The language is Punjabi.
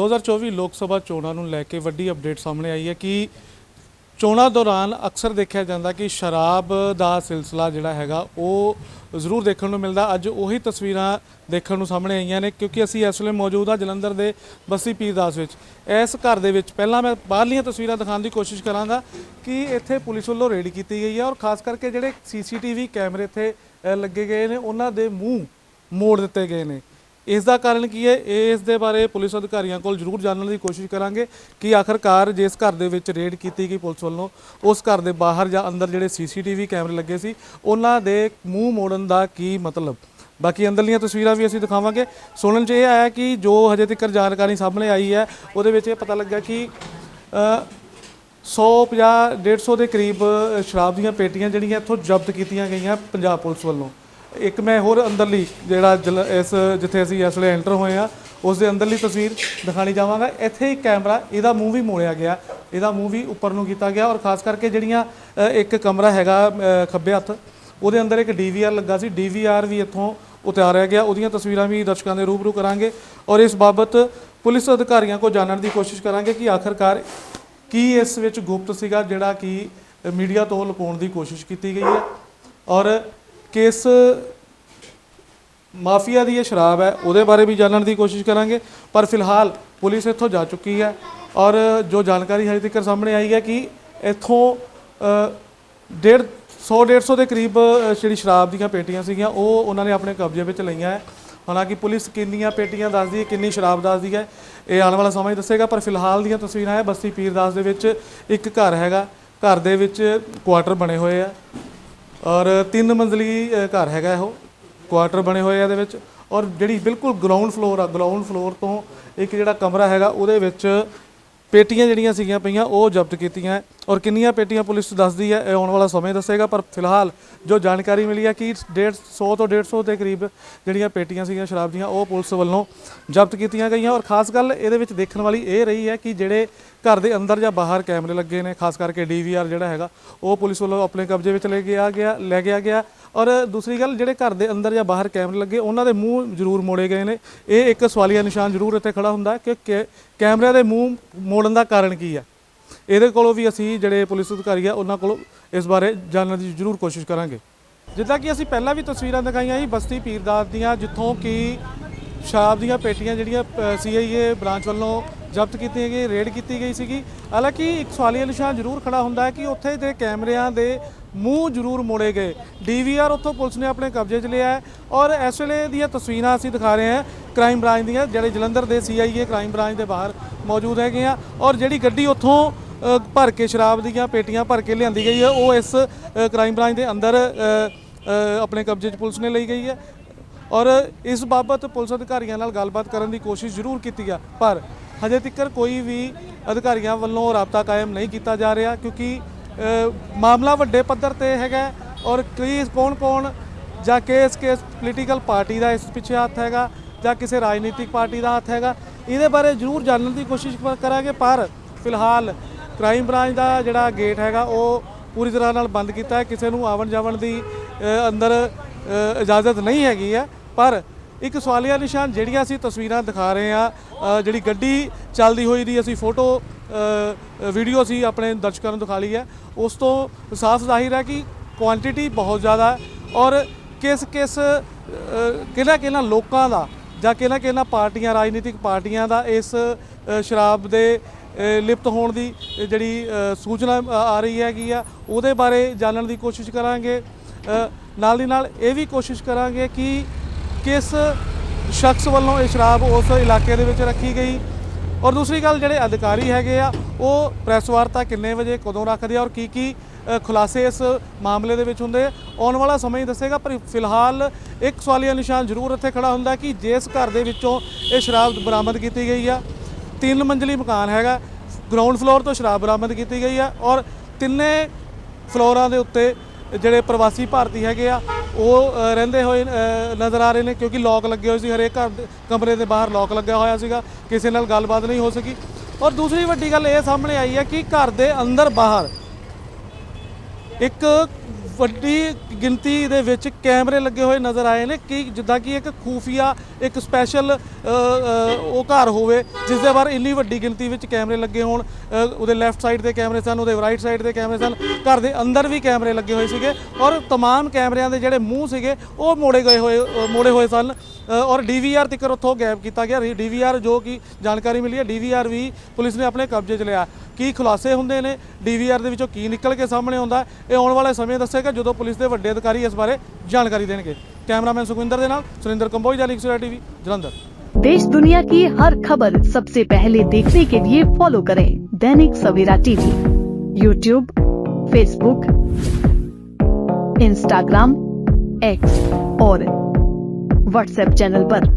2024 ਲੋਕ ਸਭਾ ਚੋਣਾਂ ਨੂੰ ਲੈ ਕੇ ਵੱਡੀ ਅਪਡੇਟ ਸਾਹਮਣੇ ਆਈ ਹੈ ਕਿ ਚੋਣਾਂ ਦੌਰਾਨ ਅਕਸਰ ਦੇਖਿਆ ਜਾਂਦਾ ਕਿ ਸ਼ਰਾਬ ਦਾ ਸਿਲਸਿਲਾ ਜਿਹੜਾ ਹੈਗਾ, ਉਹ ਜ਼ਰੂਰ ਦੇਖਣ ਨੂੰ ਮਿਲਦਾ। ਅੱਜ ਉਹੀ ਤਸਵੀਰਾਂ ਦੇਖਣ ਨੂੰ ਸਾਹਮਣੇ ਆਈਆਂ ਨੇ, ਕਿਉਂਕਿ ਅਸੀਂ ਇਸ ਵੇਲੇ ਮੌਜੂਦ ਹਾਂ ਜਲੰਧਰ ਦੇ ਬੱਸੀ ਪੀਰਦਾਸ ਵਿੱਚ। ਇਸ ਘਰ ਦੇ ਵਿੱਚ ਪਹਿਲਾਂ ਮੈਂ ਬਾਹਰਲੀਆਂ ਤਸਵੀਰਾਂ ਦਿਖਾਉਣ ਦੀ ਕੋਸ਼ਿਸ਼ ਕਰਾਂਗਾ ਕਿ ਇੱਥੇ ਪੁਲਿਸ ਵੱਲੋਂ ਰੇਡ ਕੀਤੀ ਗਈ ਹੈ ਔਰ ਖਾਸ ਕਰਕੇ ਜਿਹੜੇ ਸੀਸੀਟੀਵੀ ਕੈਮਰੇ ਇੱਥੇ ਲੱਗੇ ਗਏ ਨੇ, ਉਹਨਾਂ ਦੇ ਮੂੰਹ ਮੋੜ ਦਿੱਤੇ ਗਏ ਨੇ। ਇਸ ਦਾ ਕਾਰਨ ਕੀ ਹੈ? ਇਸ ਦੇ ਬਾਰੇ ਪੁਲਿਸ ਅਧਿਕਾਰੀਆਂ ਕੋਲ ਜ਼ਰੂਰ ਜਾਣਨ ਦੀ ਕੋਸ਼ਿਸ਼ ਕਰਾਂਗੇ ਕਿ ਆਖਰਕਾਰ ਜਿਸ ਘਰ ਦੇ ਵਿੱਚ ਰੇਡ ਕੀਤੀ ਗਈ ਪੁਲਿਸ ਵੱਲੋਂ ਉਸ ਘਰ ਦੇ ਬਾਹਰ ਜਾਂ ਅੰਦਰ ਜਿਹੜੇ ਸੀਸੀਟੀਵੀ ਕੈਮਰੇ ਲੱਗੇ ਸੀ ਉਹਨਾਂ ਦੇ ਮੂੰਹ ਮੋੜਨ ਦਾ ਕੀ ਮਤਲਬ? ਬਾਕੀ ਅੰਦਰਲੀਆਂ ਤਸਵੀਰਾਂ ਵੀ ਅਸੀਂ ਦਿਖਾਵਾਂਗੇ। ਸੁਣਨ 'ਚ ਇਹ ਆਇਆ ਕਿ ਜੋ ਹਜੇ ਤੱਕ ਜਾਣਕਾਰੀ ਸਾਹਮਣੇ ਆਈ ਹੈ ਉਹਦੇ ਵਿੱਚ ਇਹ ਪਤਾ ਲੱਗਾ ਕਿ ਅ, 150 150 ਦੇ ਕਰੀਬ ਸ਼ਰਾਬ ਦੀਆਂ ਪੇਟੀਆਂ ਜਿਹੜੀਆਂ ਇੱਥੋਂ ਜ਼ਬਤ ਕੀਤੀਆਂ ਗਈਆਂ ਪੰਜਾਬ ਪੁਲਿਸ ਵੱਲੋਂ। ਇੱਕ ਮੈਂ ਹੋਰ ਅੰਦਰਲੀ ਜਿਹੜਾ ਜਲ- ਇਸ ਜਿੱਥੇ ਅਸੀਂ ਇਸ ਵੇਲੇ ਐਂਟਰ ਹੋਏ ਆ ਉਸ ਦੇ ਅੰਦਰਲੀ ਤਸਵੀਰ ਦਿਖਾਣੀ ਚਾਹਾਂਗਾ। ਇੱਥੇ ਹੀ ਕੈਮਰਾ ਇਹਦਾ ਮੂੰਹ ਵੀ ਮੋੜਿਆ ਗਿਆ। ਇਹਦਾ ਮੂੰਹ ਵੀ ਉੱਪਰ ਨੂੰ ਕੀਤਾ ਗਿਆ ਔਰ ਖਾਸ ਕਰਕੇ ਜਿਹੜੀਆਂ ਅ, ਇੱਕ ਕਮਰਾ ਹੈਗਾ ਅ, ਖੱਬੇ ਹੱਥ ਉਹਦੇ ਅੰਦਰ ਇੱਕ ਡੀਵੀਆਰ ਲੱਗਾ ਸੀ। ਡੀਵੀਆਰ ਵੀ ਇੱਥੋਂ ਉਤਾਰਿਆ ਗਿਆ। ਉਹਦੀਆਂ ਤਸਵੀਰਾਂ ਵੀ ਦਰਸ਼ਕਾਂ ਦੇ ਰੂਬਰੂ ਕਰਾਂਗੇ ਔਰ ਇਸ ਬਾਬਤ ਪੁਲਿਸ ਅਧਿਕਾਰੀਆਂ ਕੋਲ ਜਾਣਨ ਦੀ ਕੋਸ਼ਿਸ਼ ਕਰਾਂਗੇ ਕਿ ਆਖਰਕਾਰ ਕੀ ਇਸ ਵਿੱਚ ਗੁਪਤ ਸੀਗਾ ਜਿਹੜਾ ਕਿ ਮੀਡੀਆ ਤੋਂ ਲੁਕਾਉਣ ਦੀ ਕੋਸ਼ਿਸ਼ ਕੀਤੀ ਗਈ ਹੈ। ਔਰ ਕਿਸ ਮਾਫੀਆ ਦੀ ਇਹ ਸ਼ਰਾਬ ਹੈ ਉਹਦੇ ਬਾਰੇ ਵੀ ਜਾਣਨ ਦੀ ਕੋਸ਼ਿਸ਼ ਕਰਾਂਗੇ। ਪਰ ਫਿਲਹਾਲ ਪੁਲਿਸ ਇੱਥੋਂ ਜਾ ਚੁੱਕੀ ਹੈ ਔਰ ਜੋ ਜਾਣਕਾਰੀ ਹਜੇ ਤੱਕ ਸਾਹਮਣੇ ਆਈ ਹੈ ਕਿ ਇੱਥੋਂ ਅ, ਡੇਢ 100 150 ਦੇ ਕਰੀਬ ਜਿਹੜੀ ਸ਼ਰਾਬ ਦੀਆਂ ਪੇਟੀਆਂ ਸੀਗੀਆਂ ਉਹ ਉਹਨਾਂ ਨੇ ਆਪਣੇ ਕਬਜ਼ੇ ਵਿੱਚ ਲਈਆਂ ਹੈ। ਹਾਲਾਂਕਿ ਪੁਲਿਸ ਕਿੰਨੀਆਂ ਪੇਟੀਆਂ ਦੱਸਦੀ ਹੈ ਕਿੰਨੀ ਸ਼ਰਾਬ ਦੱਸਦੀ ਹੈ ਇਹ ਆਉਣ ਵਾਲਾ ਸਮਾਂ ਹੀ ਦੱਸੇਗਾ। ਪਰ ਫਿਲਹਾਲ ਦੀਆਂ ਤਸਵੀਰਾਂ ਹੈ ਬਸਤੀ ਪੀਰਦਾਸ ਦੇ ਵਿੱਚ ਇੱਕ ਘਰ ਹੈਗਾ। ਘਰ ਦੇ ਵਿੱਚ ਕੁਆਟਰ ਬਣੇ ਹੋਏ ਆ ਔਰ ਤਿੰਨ ਮੰਜ਼ਲੀ ਘਰ ਹੈਗਾ ਇਹੋ ਕੁਆਟਰ ਬਣੇ ਹੋਏ ਆ ਇਹਦੇ ਵਿੱਚ। ਔਰ ਜਿਹੜੀ ਬਿਲਕੁਲ ਗਰਾਊਂਡ ਫਲੋਰ ਆ ਗਰਾਊਂਡ ਫਲੋਰ ਤੋਂ ਇੱਕ ਜਿਹੜਾ ਕਮਰਾ ਹੈਗਾ, ਉਹਦੇ ਵਿੱਚ ਪੇਟੀਆਂ ਜਿਹੜੀਆਂ ਸੀਗੀਆਂ ਪਈਆਂ, ਉਹ ਜ਼ਬਤ ਕੀਤੀਆਂ। ਔਰ ਕਿੰਨੀਆਂ ਪੇਟੀਆਂ ਪੁਲਿਸ ਦੱਸਦੀ ਹੈ, ਇਹ ਆਉਣ ਵਾਲਾ ਸਮੇਂ ਦੱਸੇਗਾ, ਪਰ ਫਿਲਹਾਲ ਜੋ ਜਾਣਕਾਰੀ ਮਿਲੀ ਹੈ ਕਿ 150 ਤੋਂ 150 ਦੇ ਕਰੀਬ ਜਿਹੜੀਆਂ ਪੇਟੀਆਂ ਸੀਗੀਆਂ, ਸ਼ਰਾਬ ਦੀਆਂ, ਉਹ ਪੁਲਿਸ ਵੱਲੋਂ ਜ਼ਬਤ ਕੀਤੀਆਂ ਗਈਆਂ ਔਰ ਖਾਸ ਗੱਲ ਇਹਦੇ ਵਿੱਚ ਦੇਖਣ ਵਾਲੀ ਇਹ ਰਹੀ ਹੈ ਕਿ ਜਿਹੜੇ ਘਰ ਦੇ ਅੰਦਰ ਜਾਂ ਬਾਹਰ ਕੈਮਰੇ ਲੱਗੇ ਨੇ, ਖਾਸ ਕਰਕੇ ਡੀਵੀਆਰ ਜਿਹੜਾ ਹੈਗਾ, ਉਹ ਪੁਲਿਸ ਵੱਲੋਂ ਆਪਣੇ ਕਬਜ਼ੇ ਵਿੱਚ ਲੈ ਗਿਆ ਗਿਆ, ਲੈ ਗਿਆ ਗਿਆ ਔਰ ਦੂਸਰੀ ਗੱਲ, ਜਿਹੜੇ ਘਰ ਦੇ ਅੰਦਰ ਜਾਂ ਬਾਹਰ ਕੈਮਰੇ ਲੱਗੇ, ਉਹਨਾਂ ਦੇ ਮੂੰਹ ਜ਼ਰੂਰ ਮੋੜੇ ਗਏ ਨੇ। ਇਹ ਇੱਕ ਸਵਾਲੀਆ ਨਿਸ਼ਾਨ ਜ਼ਰੂਰ ਇੱਥੇ ਖੜਾ ਹੁੰਦਾ ਕਿ ਕੈ- ਕੈਮਰਿਆਂ ਦੇ ਮੂੰਹ ਮੋੜਨ ਦਾ ਕਾਰਨ ਕੀ ਹੈ? ਇਹਦੇ ਕੋਲੋਂ ਵੀ ਅਸੀਂ ਜਿਹੜੇ ਪੁਲਿਸ ਅਧਿਕਾਰੀ ਆ, ਉਹਨਾਂ ਕੋਲੋਂ ਇਸ ਬਾਰੇ ਜਾਣਨ ਦੀ ਜ਼ਰੂਰ ਕੋਸ਼ਿਸ਼ ਕਰਾਂਗੇ। ਜਿੱਦਾਂ ਕਿ ਅਸੀਂ ਪਹਿਲਾਂ ਵੀ ਤਸਵੀਰਾਂ ਦਿਖਾਈਆਂ ਸੀ ਬਸਤੀ ਪੀਰਦਾਸ ਦੀਆਂ, ਜਿੱਥੋਂ ਕਿ ਸ਼ਰਾਬ ਦੀਆਂ ਪੇਟੀਆਂ ਜਿਹੜੀਆਂ ਸੀਆਈਏ ਬ੍ਰਾਂਚ ਵੱਲੋਂ ਜ਼ਬਤ ਕੀਤੀਆਂ ਗਈ ਰੇਡ ਕੀਤੀ ਗਈ ਸੀਗੀ। ਹਾਲਾਂਕਿ ਇੱਕ ਸਵਾਲੀਆ ਨਿਸ਼ਾਨ ਜ਼ਰੂਰ ਖੜਾ ਹੁੰਦਾ ਹੈ ਕਿ ਉੱਥੇ ਦੇ ਕੈਮਰਿਆਂ ਦੇ ਮੂੰਹ ਜ਼ਰੂਰ ਮੋੜੇ ਗਏ। ਡੀਵੀਆਰ ਉੱਥੋਂ ਪੁਲਿਸ ਨੇ ਆਪਣੇ ਕਬਜ਼ੇ 'ਚ ਲਿਆ ਹੈ ਔਰ ਇਸ ਵੇਲੇ ਦੀਆਂ ਤਸਵੀਰਾਂ ਅਸੀਂ ਦਿਖਾ ਰਹੇ ਹਾਂ ਕ੍ਰਾਈਮ ਬ੍ਰਾਂਚ ਦੀਆਂ, ਜਿਹੜੇ ਜਲੰਧਰ ਦੇ ਸੀਆਈਏ ਕ੍ਰਾਈਮ ਬ੍ਰਾਂਚ ਦੇ ਬਾਹਰ ਮੌਜੂਦ ਹੈਗੇ ਆ ਔਰ ਜਿਹੜੀ ਗੱਡੀ ਉੱਥੋਂ ਭਰ ਕੇ ਸ਼ਰਾਬ ਦੀਆਂ ਪੇਟੀਆਂ ਭਰ ਕੇ ਲਿਆਂਦੀ ਗਈ ਹੈ। ਉਹ ਇਸ ਕ੍ਰਾਈਮ ਬ੍ਰਾਂਚ ਦੇ ਅੰਦਰ ਆਪਣੇ ਕਬਜ਼ੇ 'ਚ ਪੁਲਿਸ ਨੇ ਲਈ ਗਈ ਹੈ। ਔਰ ਇਸ ਬਾਬਤ ਪੁਲਿਸ ਅਧਿਕਾਰੀਆਂ ਨਾਲ ਗੱਲਬਾਤ ਕਰਨ ਦੀ ਕੋਸ਼ਿਸ਼ ਜ਼ਰੂਰ ਕੀਤੀ ਆ ਪਰ ਹਜੇ ਤੱਕ ਕੋਈ ਵੀ ਅਧਿਕਾਰੀਆਂ ਵੱਲੋਂ ਰਾਬਤਾ ਕਾਇਮ ਨਹੀਂ ਕੀਤਾ ਜਾ ਰਿਹਾ, ਕਿਉਂਕਿ ਮਾਮਲਾ ਵੱਡੇ ਪੱਧਰ ਤੇ ਹੈਗਾ ਔਰ ਕਈ ਕੌਣ ਕੌਣ ਜਾਂ ਕਿਸ ਕੇਸ ਪੋਲੀਟੀਕਲ ਪਾਰਟੀ ਦਾ ਇਸ ਪਿੱਛੇ ਹੱਥ ਹੈਗਾ ਜਾਂ ਕਿਸੇ ਰਾਜਨੀਤਿਕ ਪਾਰਟੀ ਦਾ ਹੱਥ ਹੈਗਾ, ਇਹਦੇ ਬਾਰੇ ਜ਼ਰੂਰ ਜਾਣਨ ਦੀ ਕੋਸ਼ਿਸ਼ ਕਰਾਂਗੇ, ਪਰ ਫਿਲਹਾਲ ਕ੍ਰਾਈਮ ਬ੍ਰਾਂਚ ਦਾ ਜਿਹੜਾ ਗੇਟ ਹੈਗਾ, ਉਹ ਪੂਰੀ ਤਰ੍ਹਾਂ ਨਾਲ ਬੰਦ ਕੀਤਾ ਹੈ। ਕਿਸੇ ਨੂੰ ਆਵਣ ਜਾਵਣ ਦੀ ਅੰਦਰ ਇਜਾਜ਼ਤ ਨਹੀਂ ਹੈਗੀ ਹੈ। ਪਰ ਇੱਕ ਸਵਾਲੀਆ ਨਿਸ਼ਾਨ, ਜਿਹੜੀਆਂ ਅਸੀਂ ਤਸਵੀਰਾਂ ਦਿਖਾ ਰਹੇ ਆ ਜਿਹੜੀ ਗੱਡੀ ਚੱਲਦੀ ਹੋਈ ਦੀ ਅਸੀਂ ਫੋਟੋ ਵੀਡੀਓ ਅਸੀਂ ਆਪਣੇ ਦਰਸ਼ਕਾਂ ਨੂੰ ਦਿਖਾ ਲਈ ਹੈ, ਉਸ ਤੋਂ ਸਾਫ਼ ਜ਼ਾਹਿਰ ਹੈ ਕਿ ਕੁਆਂਟੀਟੀ ਬਹੁਤ ਜ਼ਿਆਦਾ ਔਰ ਕਿਸ ਕਿਸ ਕਿਹਨਾਂ ਕਿਹਨਾਂ ਲੋਕਾਂ ਦਾ ਜਾਂ ਕਿਹਨਾਂ ਕਿਹਨਾਂ ਪਾਰਟੀਆਂ, ਰਾਜਨੀਤਿਕ ਪਾਰਟੀਆਂ ਦਾ ਇਸ ਸ਼ਰਾਬ ਦੇ ਲਿਪਤ ਹੋਣ ਦੀ ਜਿਹੜੀ ਸੂਚਨਾ ਆ ਰਹੀ ਹੈਗੀ ਆ, ਉਹਦੇ ਬਾਰੇ ਜਾਣਨ ਦੀ ਕੋਸ਼ਿਸ਼ ਕਰਾਂਗੇ। ਨਾਲ ਦੀ ਨਾਲ ਇਹ ਵੀ ਕੋਸ਼ਿਸ਼ ਕਰਾਂਗੇ ਕਿ ਕਿਸ ਸ਼ਖਸ ਵੱਲੋਂ ਇਹ ਸ਼ਰਾਬ ਉਸ ਇਲਾਕੇ ਦੇ ਵਿੱਚ ਰੱਖੀ ਗਈ। ਔਰ ਦੂਸਰੀ ਗੱਲ, ਜਿਹੜੇ ਅਧਿਕਾਰੀ ਹੈਗੇ ਆ, ਉਹ ਪ੍ਰੈਸ ਵਾਰਤਾ ਕਿੰਨੇ ਵਜੇ ਕਦੋਂ ਰੱਖਦੇ ਆ ਔਰ ਕੀ ਕੀ ਖੁਲਾਸੇ ਇਸ ਮਾਮਲੇ ਦੇ ਵਿੱਚ ਹੁੰਦੇ ਆਉਣ ਵਾਲਾ ਸਮਾਂ ਹੀ ਦੱਸੇਗਾ, ਪਰ ਫਿਲਹਾਲ ਇੱਕ ਸਵਾਲੀਆ ਨਿਸ਼ਾਨ ਜ਼ਰੂਰ ਇੱਥੇ ਖੜਾ ਹੁੰਦਾ ਕਿ ਜਿਸ ਘਰ ਦੇ ਵਿੱਚੋਂ ਇਹ ਸ਼ਰਾਬ ਬਰਾਮਦ ਕੀਤੀ ਗਈ ਆ। ਤਿੰਨ ਮੰਜ਼ਲੀ ਮਕਾਨ ਹੈਗਾ ਗਰਾਊਂਡ ਫਲੋਰ ਤੋਂ ਸ਼ਰਾਬ ਬਰਾਮਦ ਕੀਤੀ ਗਈ ਆ ਔਰ ਤਿੰਨੇ ਫਲੋਰਾਂ ਦੇ ਉੱਤੇ ਜਿਹੜੇ ਪ੍ਰਵਾਸੀ ਭਾਰਤੀ ਹੈਗੇ ਆ, ਉਹ ਰਹਿੰਦੇ ਹੋਏ ਨਜ਼ਰ ਆ ਰਹੇ ਨੇ ਕਿਉਂਕਿ ਲੋਕ ਲੱਗੇ ਹੋਏ ਸੀ, ਹਰੇਕ ਘਰ ਦੇ, ਕਮਰੇ ਦੇ ਬਾਹਰ ਲੋਕ ਲੱਗਿਆ ਹੋਇਆ ਸੀਗਾ, ਕਿਸੇ ਨਾਲ ਗੱਲਬਾਤ ਨਹੀਂ ਹੋ ਸਕੀ। ਔਰ ਦੂਸਰੀ ਵੱਡੀ ਗੱਲ ਇਹ ਸਾਹਮਣੇ ਆਈ ਹੈ ਕਿ ਘਰ ਦੇ ਅੰਦਰ ਬਾਹਰ ਇੱਕ ਵੱਡੀ ਗਿਣਤੀ ਦੇ ਵਿੱਚ ਕੈਮਰੇ ਲੱਗੇ ਹੋਏ ਨਜ਼ਰ ਆਏ ਨੇ ਕਿ ਜਿੱਦਾਂ ਕਿ ਇੱਕ ਖੂਫੀਆ ਇੱਕ ਸਪੈਸ਼ਲ ਉਹ ਘਰ ਹੋਵੇ ਜਿਸ ਦੇ ਬਾਹਰ ਇੰਨੀ ਵੱਡੀ ਗਿਣਤੀ ਵਿੱਚ ਕੈਮਰੇ ਲੱਗੇ ਹੋਣ ਅ, ਉਹਦੇ ਲੈਫਟ ਸਾਈਡ ਤੇ ਕੈਮਰੇ ਸਨ ਉਹਦੇ ਰਾਈਟ ਸਾਈਡ ਤੇ ਕੈਮਰੇ ਸਨ ਘਰ ਦੇ ਅੰਦਰ ਵੀ ਕੈਮਰੇ ਲੱਗੇ ਹੋਏ ਸੀਗੇ ਔਰ तमाम ਕੈਮਰਿਆਂ ਦੇ ਜਿਹੜੇ ਮੂੰਹ ਸੀਗੇ ਉਹ ਮੋੜੇ ਗਏ ਹੋਏ ਅ, ਮੋੜੇ ਹੋਏ ਸਨ ਅ, ਔਰ ਡੀਵੀਆਰ ਤਿੱਕਰ ਉੱਥੋਂ ਗਾਇਬ ਕੀਤਾ ਗਿਆ ਡੀਵੀਆਰ ਜੋ ਕਿ ਜਾਣਕਾਰੀ ਮਿਲੀ ਹੈ ਡੀਵੀਆਰ ਵੀ ਪੁਲਿਸ ਨੇ ਆਪਣੇ ਕਬਜ਼ੇ 'ਚ ਲਿਆ ਕੀ ਖੁਲਾਸੇ ਹੁੰਦੇ ਨੇ ਡੀਵੀਆਰ ਦੇ ਵਿੱਚੋਂ ਕੀ ਨਿਕਲ ਕੇ ਸਾਹਮਣੇ ਆਉਂਦਾ ਇਹ ਆਉਣ ਵਾਲੇ ਸਮੇਂ ਦੱਸੇਗਾ ਜਦੋਂ ਪੁਲਿਸ ਦੇ ਵੱਡੇ ਅਧਿਕਾਰੀ ਇਸ ਬਾਰੇ ਜਾਣਕਾਰੀ ਦੇਣਗੇ ਕੈਮਰਾਮੈਨ ਸੁਖਵਿੰਦਰ ਦੇ ਨਾਲ ਸੁਰਿੰਦਰ ਕੰਬੋਜ ਜਾਲੀ ਐਕਸਰਾ ਟੀਵੀ ਜਲੰਧਰ देश दुनिया की हर खबर सबसे पहले देखने के लिए फॉलो करें Dainik Savera TV YouTube Facebook Instagram X और व्हाट्सएप चैनल पर।